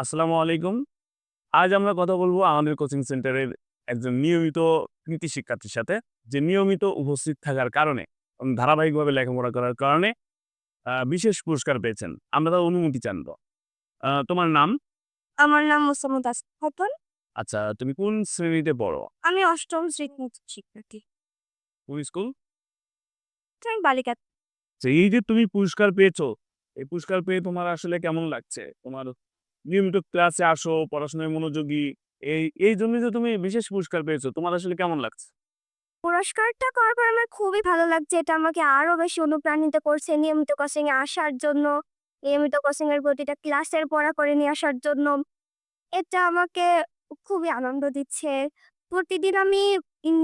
আসসালামু আলাইকুম। আজ আমরা কথা বলব আমাদের কোচিং সেন্টারের একজন নিয়মিত কৃতি শিক্ষার্থীর সাথে যে নিয়মিত উপস্থিত থাকার কারণে ধারাবাহিকভাবে লেখাপড়া করার কারণে বিশেষ পুরস্কার পেয়েছেন। আমরা তার অনুমতি জানব। তোমার নাম? আমার নাম মোসাম্মদ আসফ খাতুন। আচ্ছা তুমি কোন শ্রেণীতে পড়ো? আমি অষ্টম শ্রেণির শিক্ষার্থী। কোন স্কুল? আমি বালিকা। আচ্ছা, এই যে তুমি পুরস্কার পেয়েছ এই পুরস্কার পেয়ে তোমার আসলে কেমন লাগছে? তোমার নিয়মিত ক্লাসে আসো, পড়াশোনায় মনোযোগী। এই এই জন্য যে তুমি বিশেষ পুরস্কার পেয়েছ, তোমার আসলে কেমন লাগছে? পুরস্কারটা করার পর আমার খুবই ভালো লাগছে। এটা আমাকে আরও বেশি অনুপ্রাণিত করছে নিয়মিত কোচিং এ আসার জন্য, নিয়মিত কোচিং এর প্রতিটা ক্লাসের পড়া করে নিয়ে আসার জন্য। এটা আমাকে খুবই আনন্দ দিচ্ছে। প্রতিদিন আমি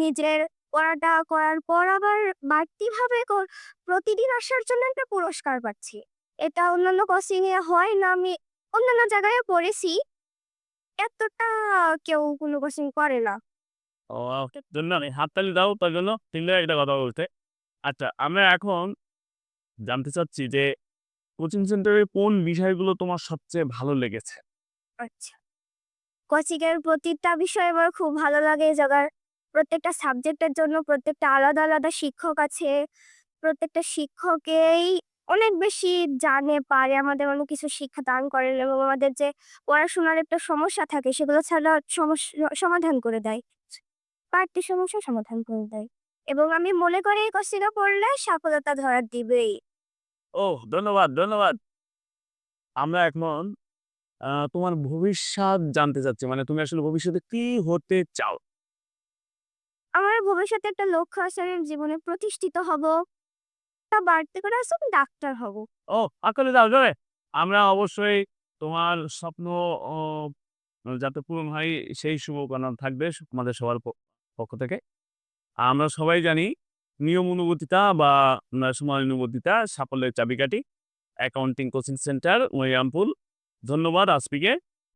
নিজের পড়াটা করার পর আবার বাড়তিভাবে প্রতিদিন আসার জন্য একটা পুরস্কার পাচ্ছি। এটা অন্যান্য কোচিং এ হয় না, আমি অন্যান্য জায়গায় পড়েছি। এতটা কেউ কোনো কোচিং করে না। ও জন্য আমি হাততালি দাও তার জন্য তিনটা একটা কথা বলতে। আচ্ছা আমরা এখন জানতে চাচ্ছি যে কোচিং সেন্টারে কোন বিষয়গুলো তোমার সবচেয়ে ভালো লেগেছে? আচ্ছা। কোচিং এর প্রতিটা বিষয় আমার খুব ভালো লাগে জায়গার প্রত্যেকটা সাবজেক্টের জন্য প্রত্যেকটা আলাদা আলাদা শিক্ষক আছে। প্রত্যেকটা শিক্ষকেই অনেক বেশি জানে পারে আমাদের অনেক কিছু শিক্ষা দান করেন এবং আমাদের যে পড়াশোনার একটা সমস্যা থাকে সেগুলো ছাড়া সমস্যা সমাধান করে দেয়। বাড়তি সমস্যা সমাধান করে দেয় এবং আমি মনে করি এই কোচিংয়ে পড়লে সফলতা ধরা দিবেই। ও ধন্যবাদ ধন্যবাদ। আমরা এখন তোমার ভবিষ্যৎ জানতে চাচ্ছি মানে তুমি আসলে ভবিষ্যতে কি হতে চাও? আমার ভবিষ্যতে একটা লক্ষ্য আছে আমি জীবনে প্রতিষ্ঠিত হব। তা বাড়তে করে আমি ডাক্তার হব। ও, আকলে যাও জোরে আমরা অবশ্যই তোমার স্বপ্ন যাতে পূরণ হয়, সেই শুভকামনা থাকবে আমাদের সবার পক্ষ থেকে। আমরা সবাই জানি নিয়ম অনুভূতিতা বা সময় অনুভূতিতা সাফল্যের চাবিকাঠি। অ্যাকাউন্টিং কোচিং সেন্টার মরিয়ামপুর ধন্যবাদ আসপিকে